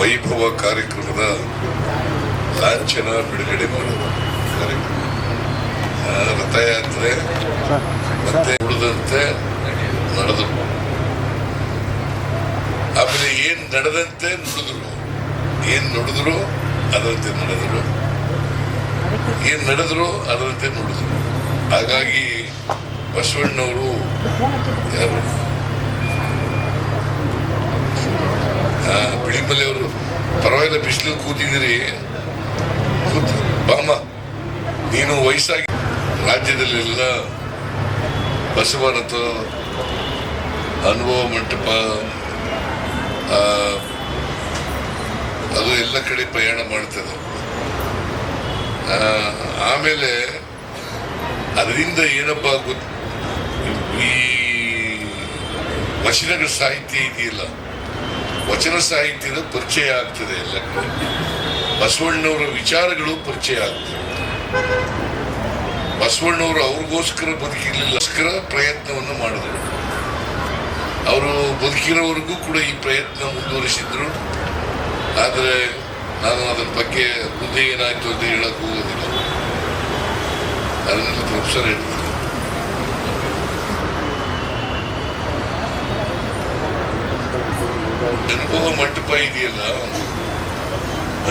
ವೈಭವ ಕಾರ್ಯಕ್ರಮದ ಲಾಂಛನ ಬಿಡುಗಡೆ ಮಾಡುವ ಕಾರ್ಯಕ್ರಮ. ರಥಯಾತ್ರೆ ಮತ್ತೆ ಉಳಿದಂತೆ ನಡೆದರು ಆಮೇಲೆ ಏನ್ ನಡೆದಂತೆ ನುಡಿದ್ರು? ಏನ್ ನುಡಿದ್ರು? ಅದರಂತೆ ನಡೆದರು. ಏನ್ ನಡೆದ್ರು? ಅದರಂತೆ ನುಡಿದ್ರು. ಹಾಗಾಗಿ ಬಸವಣ್ಣವರು ಯಾರು? ಪರವಾಗಿಲ್ಲ ಬಿಸಿಲು ಕೂತಿದ್ದೀರಿ. ಕೂತ್ ಬಾಮ ನೀನು ವಯಸ್ಸಾಗಿ ರಾಜ್ಯದಲ್ಲೆಲ್ಲ ಬಸವರಥ ಅನುಭವ ಮಂಟಪ ಅದು ಎಲ್ಲ ಕಡೆ ಪ್ರಯಾಣ ಮಾಡ್ತದೆ. ಆಮೇಲೆ ಅದರಿಂದ ಏನಪ್ಪ ಗೊತ್ತ ಈ ವಚನಗಳ ಸಾಹಿತ್ಯ ಇದೆಯಲ್ಲ? ವಚನ ಸಾಹಿತ್ಯದ ಪರಿಚಯ ಆಗ್ತದೆ ಎಲ್ಲ ಬಸವಣ್ಣವರ ವಿಚಾರಗಳು ಪರಿಚಯ ಆಗ್ತದೆ ಬಸವಣ್ಣವರು ಅವ್ರಿಗೋಸ್ಕರ ಬದುಕಿರ್ಲಿಲ್ಲಸ್ಕರ ಪ್ರಯತ್ನವನ್ನು ಮಾಡಿದರು. ಅವರು ಬದುಕಿರೋವರೆಗೂ ಕೂಡ ಈ ಪ್ರಯತ್ನ ಮುಂದುವರಿಸಿದ್ರು. ಆದರೆ ನಾನು ಅದರ ಬಗ್ಗೆ ಮುಂದೆ ಏನಾಯ್ತು ಅಂತ ಹೇಳಕ್ ಹೋಗೋದಿಲ್ಲ. ಅದನ್ನೆಲ್ಲ ಪ್ರೊಫೆಸರ್ ಹೇಳ್ತಾರೆ. ಅನುಭವ ಮಂಟಪ ಇದೆಯಲ್ಲ?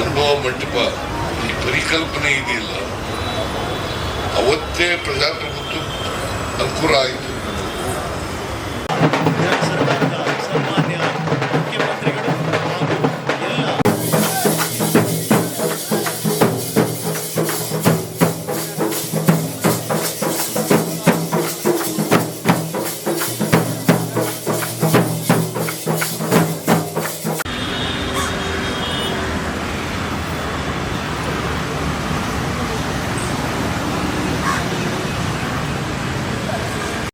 ಅನುಭವ ಮಂಟಪ. ಈ ಪರಿಕಲ್ಪನೆ ಇದೆಯಲ್ಲ? ಅವತ್ತೇ ಪ್ರಜಾಪ್ರಭುತ್ವ ಅಂಕುರ ಆಯಿತು.